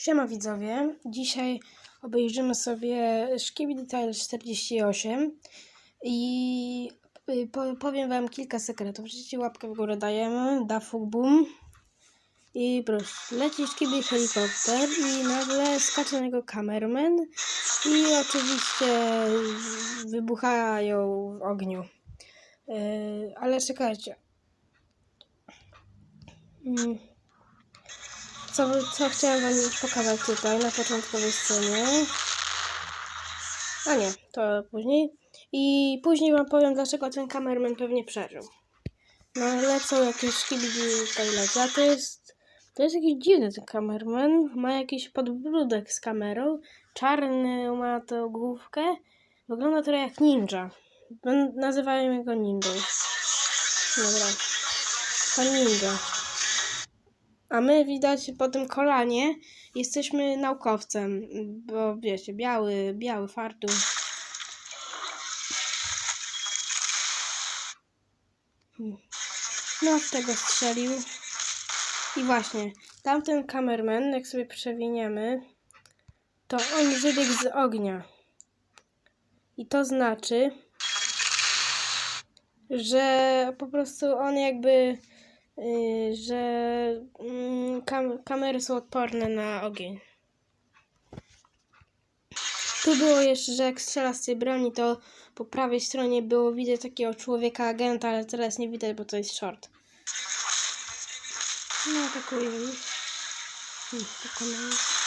Siema widzowie, dzisiaj obejrzymy sobie Szkibi Detail 48 i po, powiem wam kilka sekretów. Oczywiście łapkę w górę dajemy, dafuk boom i proszę, leci Szkibi helikopter i nagle skacze na niego kamerman i oczywiście wybuchają w ogniu. Yy, ale czekajcie. Mm. Co, co chciałam wam pokazać tutaj na początkowej scenie. A nie, to później. I później wam powiem, dlaczego ten kamerman pewnie przeżył. No lecą jakieś szkilki tutaj lecą. To jest, to jest jakiś dziwny ten kamerman. Ma jakiś podbródek z kamerą. Czarny ma tę główkę. Wygląda trochę jak ninja. Nazywają go ninją. Dobra. To ninja. A my widać po tym kolanie jesteśmy naukowcem, bo wiecie, biały, biały fartuch. No, w tego strzelił. I właśnie, tamten kamerman, jak sobie przewiniemy, to on wybiegł z ognia. I to znaczy, że po prostu on jakby że mm, kam kamery są odporne na ogień. Tu było jeszcze, że jak strzela z tej broni, to po prawej stronie było widać takiego człowieka agenta, ale teraz nie widać, bo to jest short. No, atakuję ich. Hmm, pokonałem.